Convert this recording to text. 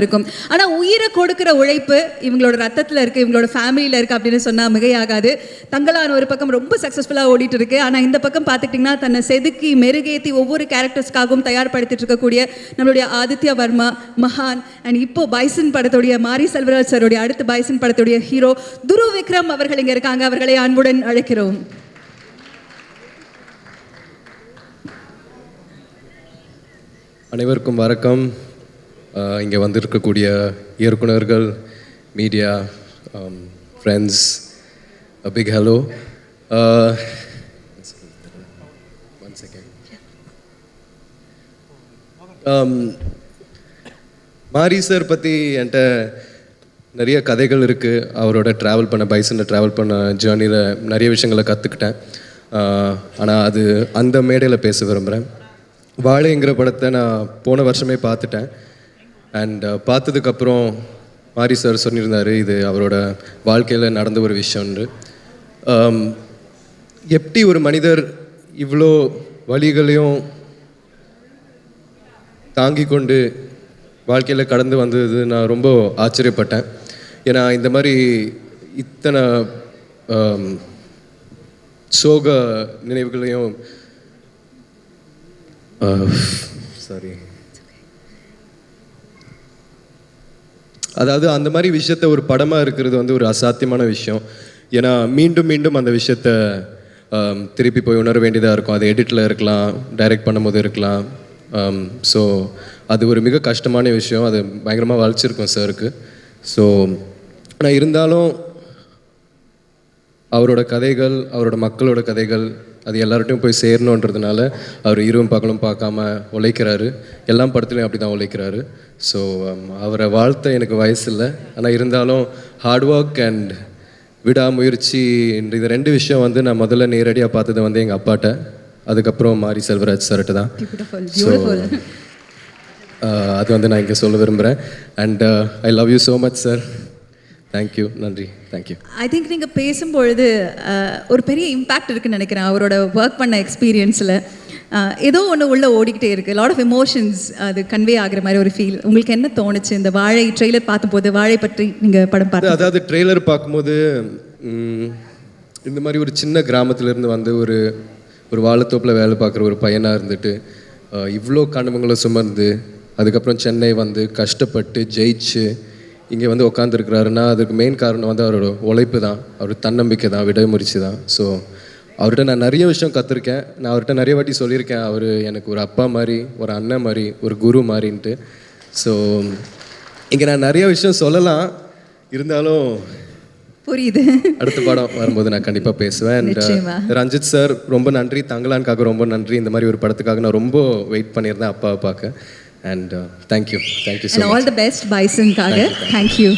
இருக்கும். ஆனா உயிரை கொடுக்கிற உழைப்பு இவங்களோட ரத்தத்துல இருக்கு இவங்களோட ஃபேமிலியில இருக்கு அப்படின்னு சொன்னா மிகையாகாது. தங்களான ஒரு பக்கம் ரொம்ப சக்சஸ்ஃபுல்லா ஓடிட்டு இருக்கு ஆனா இந்த பக்கம் பார்த்துக்கிட்டிங்கன்னா தன்னை செதுக்கி மெருகேத்தி ஒவ்வொரு கேரக்டர்ஸ்க்காகவும் தயார்படுத்திட்டு இருக்கக்கூடிய நம்மளுடைய ஆதித்யா வர்மா மகான் அண்ட் இப்போ பைசன் படத்துடைய மாரி செல்வராஜ் சாருடைய அடுத்த பைசன் படத்துடைய ஹீரோ துரு விக்ரம் அவர்கள் இங்க இருக்காங்க. அவர்களை அன்புடன் அழைக்கிறோம். அனைவருக்கும் வணக்கம். இங்கே வந்திருக்கக்கூடிய இயக்குனர்கள் media friends big hello one second Mari sir பற்றி என்கிட்ட நிறைய கதைகள் இருக்குது அவரோட ட்ராவல் பண்ண பைசனில் ட்ராவல் பண்ண ஜேர்னியில் நிறைய விஷயங்களை கற்றுக்கிட்டேன் ஆனால் அது அந்த மேடையில் பேச விரும்புகிறேன் வாழைங்கிற படத்தை நான் போன வருஷமே பார்த்துட்டேன். அண்ட் uh, பார்த்ததுக்கப்புறம் மாரி சார் சொல்லியிருந்தார் இது அவரோட வாழ்க்கையில் நடந்த ஒரு விஷயம்னு um, எப்படி ஒரு மனிதர் இவ்வளோ வழிகளையும் தாங்கி கொண்டு வாழ்க்கையில் கடந்து வந்தது நான் ரொம்ப ஆச்சரியப்பட்டேன். ஏன்னா இந்த மாதிரி இத்தனை um, சோக நினைவுகளையும் uh, சாரி அதாவது அந்த மாதிரி விஷயத்த ஒரு படமாக இருக்கிறது வந்து ஒரு அசாத்தியமான விஷயம். ஏன்னா மீண்டும் மீண்டும் அந்த விஷயத்த திருப்பி போய் உணர வேண்டியதாக இருக்கும். அது எடிட்டில் இருக்கலாம் டைரக்ட் பண்ணும்போது இருக்கலாம். ஸோ அது ஒரு மிக கஷ்டமான விஷயம். அது பயங்கரமாக வளைச்சிருக்கும் சாருக்கு ஸோ ஆனால் இருந்தாலும் அவரோட கதைகள் அவரோட மக்களோட கதைகள் அது எல்லார்ட்டையும் போய் சேரணுன்றதுனால அவர் இரவும் பகலும் பார்க்காம உழைக்கிறாரு. எல்லா படத்துலையும் அப்படி தான் உழைக்கிறாரு ஸோ அவரை வாழ்த்த எனக்கு வயசு இல்லை ஆனால் இருந்தாலும் ஹார்ட் ஒர்க் அண்ட் விடாமுயற்சி இந்த இது ரெண்டு விஷயம் வந்து நான் முதல்ல நேரடியாக பார்த்தது வந்து எங்கள் அப்பாட்ட. அதுக்கப்புறம் மாரி செல்வராஜ் சார்கிட்ட தான். So beautiful. அது வந்து நான் இங்கே சொல்ல விரும்புகிறேன் and I love you so much sir thank you நன்றி. தேங்க்யூ ஐ திங்க் நீங்கள் பேசும்பொழுது ஒரு பெரிய இம்பேக்ட் இருக்குன்னு நினைக்கிறேன் அவரோட ஒர்க் பண்ண எக்ஸ்பீரியன்ஸில் ஏதோ ஒன்று உள்ள ஓடிக்கிட்டே இருக்கு. லாட் ஆஃப் எமோஷன்ஸ் அது கன்வே ஆகுற மாதிரி ஒரு ஃபீல் உங்களுக்கு என்ன தோணுச்சு? இந்த வாழை ட்ரெய்லர் பார்த்தபோது வாழை பற்றி நீங்கள் படம் அது பார்த்து அதாவது ட்ரெய்லர் பார்க்கும்போது இந்த மாதிரி ஒரு சின்ன கிராமத்துலேருந்து வந்து ஒரு ஒரு வாழைத்தோப்பில் வேலை பார்க்குற ஒரு பையனாக இருந்துட்டு இவ்வளோ கனவுங்களை சுமந்து அதுக்கப்புறம் சென்னை வந்து கஷ்டப்பட்டு ஜெயிச்சு இங்கே வந்து உட்காந்துருக்கிறாருன்னா அதுக்கு மெயின் காரணம் வந்து அவரோட உழைப்பு தான். அவர் தன்னம்பிக்கை தான் விடாமுயற்சி தான். ஸோ அவர்கிட்ட நான் நிறைய விஷயம் கற்றுருக்கேன் நான் அவர்கிட்ட நிறைய வாட்டி சொல்லியிருக்கேன். அவர் எனக்கு ஒரு அப்பா மாதிரி ஒரு அண்ணன் மாதிரி ஒரு குரு மாதிரின்ட்டு. ஸோ இங்கே நான் நிறைய விஷயம் சொல்லலாம். இருந்தாலும் புரியுது. அடுத்த படம் வரும்போது நான் கண்டிப்பாக பேசுவேன். Uh. ரஞ்சித் சார் ரொம்ப நன்றி. தங்கலான்காக ரொம்ப நன்றி. இந்த மாதிரி ஒரு படத்துக்காக நான் ரொம்ப வெயிட் பண்ணியிருந்தேன் அப்பாவை பார்க்க. and thank you thank you so and all the best பைசனுக்காக thank you